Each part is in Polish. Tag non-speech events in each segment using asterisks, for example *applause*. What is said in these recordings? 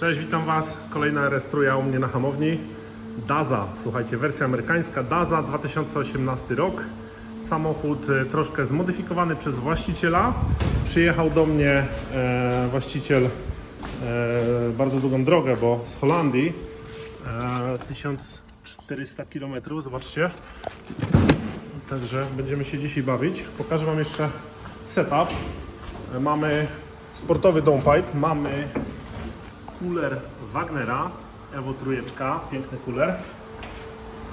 Cześć, witam Was. Kolejna restruja u mnie na hamowni. Daza, słuchajcie, wersja amerykańska Daza 2018 rok. Samochód e, troszkę zmodyfikowany przez właściciela. Przyjechał do mnie e, właściciel e, bardzo długą drogę, bo z Holandii. E, 1400 km, zobaczcie. Także będziemy się dzisiaj bawić. Pokażę Wam jeszcze setup. E, Mamy sportowy downpipe, mamy kuler Wagnera, Evo trójeczka, piękny kuler.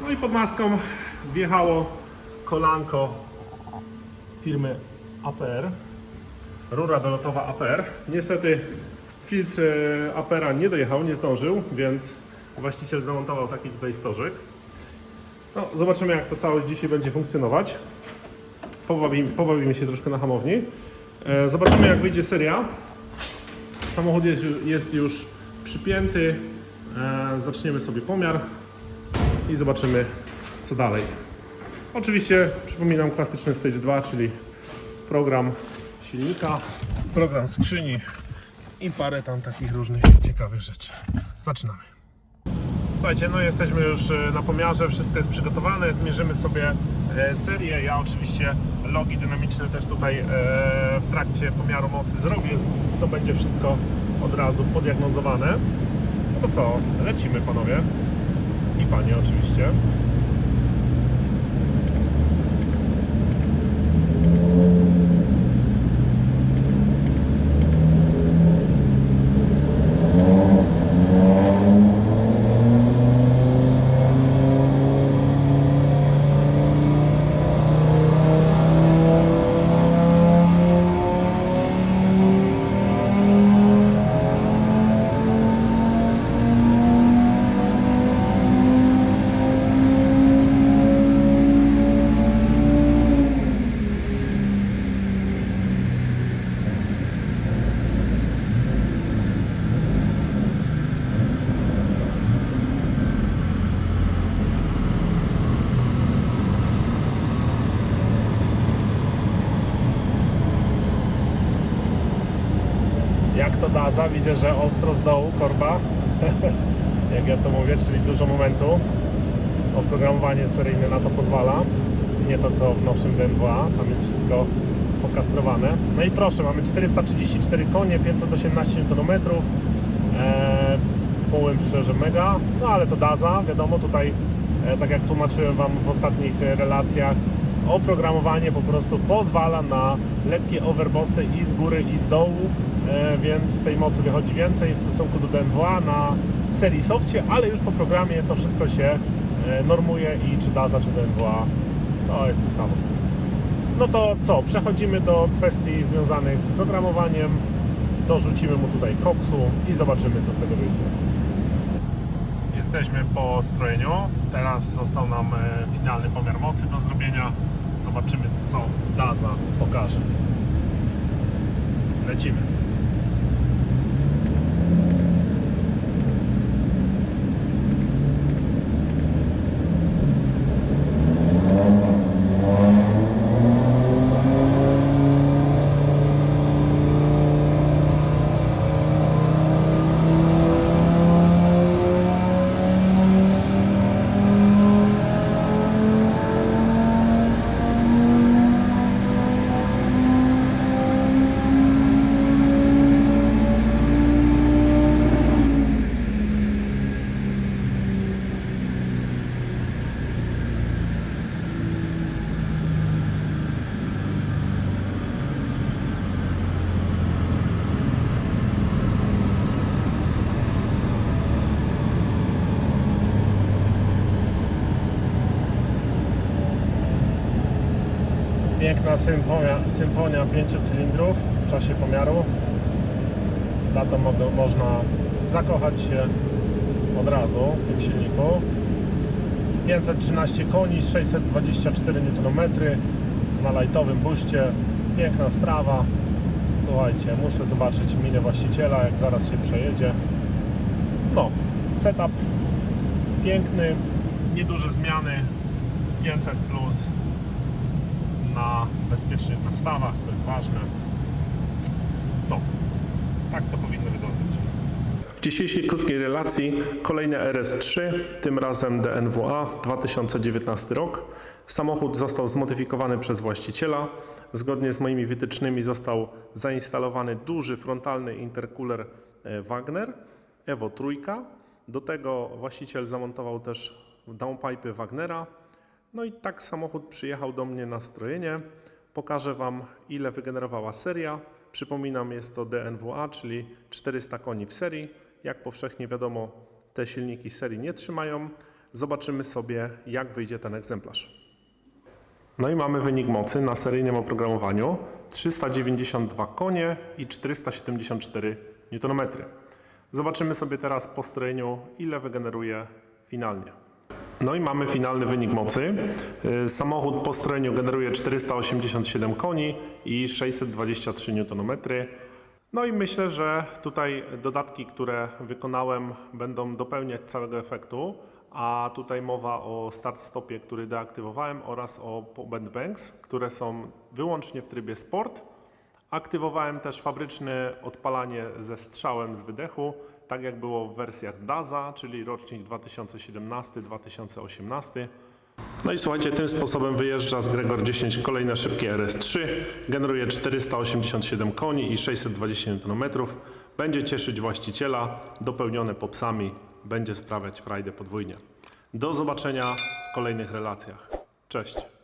No i pod maską wjechało kolanko firmy APR, rura dolotowa APR. Niestety filtr e, APR-a nie dojechał, nie zdążył, więc właściciel zamontował taki tutaj stożek. No, zobaczymy jak to całość dzisiaj będzie funkcjonować. Pobawimy, pobawimy się troszkę na hamowni. E, Zobaczymy jak wyjdzie seria. Samochód jest, jest już przypięty. E, zaczniemy sobie pomiar i zobaczymy co dalej. Oczywiście przypominam klasyczny Stage 2, czyli program silnika, program skrzyni i parę tam takich różnych ciekawych rzeczy. Zaczynamy. Słuchajcie, no jesteśmy już e, na pomiarze, wszystko jest przygotowane, zmierzymy sobie e, serię. Ja oczywiście logi dynamiczne też tutaj w trakcie pomiaru mocy zrobię. To będzie wszystko od razu podiagnozowane. No to co, lecimy panowie i panie oczywiście. Jak to Daza, widzę, że ostro z dołu korba, *laughs* jak ja to mówię, czyli dużo momentu. Oprogramowanie seryjne na to pozwala, nie to co w nowszym BMW, tam jest wszystko pokastrowane. No i proszę, mamy 434 konie, 518 Nm, eee, powiem szczerze mega, no ale to Daza, wiadomo tutaj, e, tak jak tłumaczyłem Wam w ostatnich e, relacjach, oprogramowanie po prostu pozwala na lekkie overboosty i z góry i z dołu, więc tej mocy wychodzi więcej w stosunku do BMW na serii softie, ale już po programie to wszystko się e, normuje i czy Daza, czy BMW to jest to samo. No to co, przechodzimy do kwestii związanych z programowaniem, dorzucimy mu tutaj koksu i zobaczymy co z tego wyjdzie. Jesteśmy po strojeniu. Teraz został nam e, finalny pomiar mocy do zrobienia. Zobaczymy, co Daza pokaże. Lecimy. Piękna symfonia, symfonia pięciu cylindrów w czasie pomiaru. Za to można zakochać się od razu w tym silniku. 513 koni, 624 Nm na lightowym buście. Piękna sprawa. Słuchajcie, muszę zobaczyć minę właściciela, jak zaraz się przejedzie. No, setup piękny, nieduże zmiany, 500 plus na bezpiecznych nastawach, to jest ważne. No, tak to powinno wyglądać. dzisiejszej krótkiej relacji kolejne RS3, tym razem DNWA 2019 rok. Samochód został zmodyfikowany przez właściciela. Zgodnie z moimi wytycznymi został zainstalowany duży frontalny intercooler e, Wagner Evo Trójka. Do tego właściciel zamontował też downpipe Wagnera. No i tak samochód przyjechał do mnie na strojenie. Pokażę Wam, ile wygenerowała seria. Przypominam, jest to DNWA, czyli 400 koni w serii. Jak powszechnie wiadomo, te silniki serii nie trzymają. Zobaczymy sobie, jak wyjdzie ten egzemplarz. No i mamy wynik mocy na seryjnym oprogramowaniu 392 konie i 474 Nm. Zobaczymy sobie teraz po strojeniu, ile wygeneruje finalnie. No i mamy finalny wynik mocy. Y, Samochód po strojeniu generuje 487 koni i 623 Nm. No i myślę, że tutaj dodatki, które wykonałem, będą dopełniać całego efektu. A tutaj mowa o start-stopie, który deaktywowałem oraz o band banks, które są wyłącznie w trybie sport. Aktywowałem też fabryczne odpalanie ze strzałem z wydechu, tak jak było w wersjach DAZA, czyli rocznik 2017-2018. No i słuchajcie, tym sposobem wyjeżdża z Gregor 10 kolejne szybkie RS3, generuje 487 koni i 620 Nm. Będzie cieszyć właściciela, dopełnione popsami, będzie sprawiać frajdę podwójnie. Do zobaczenia w kolejnych relacjach. Cześć!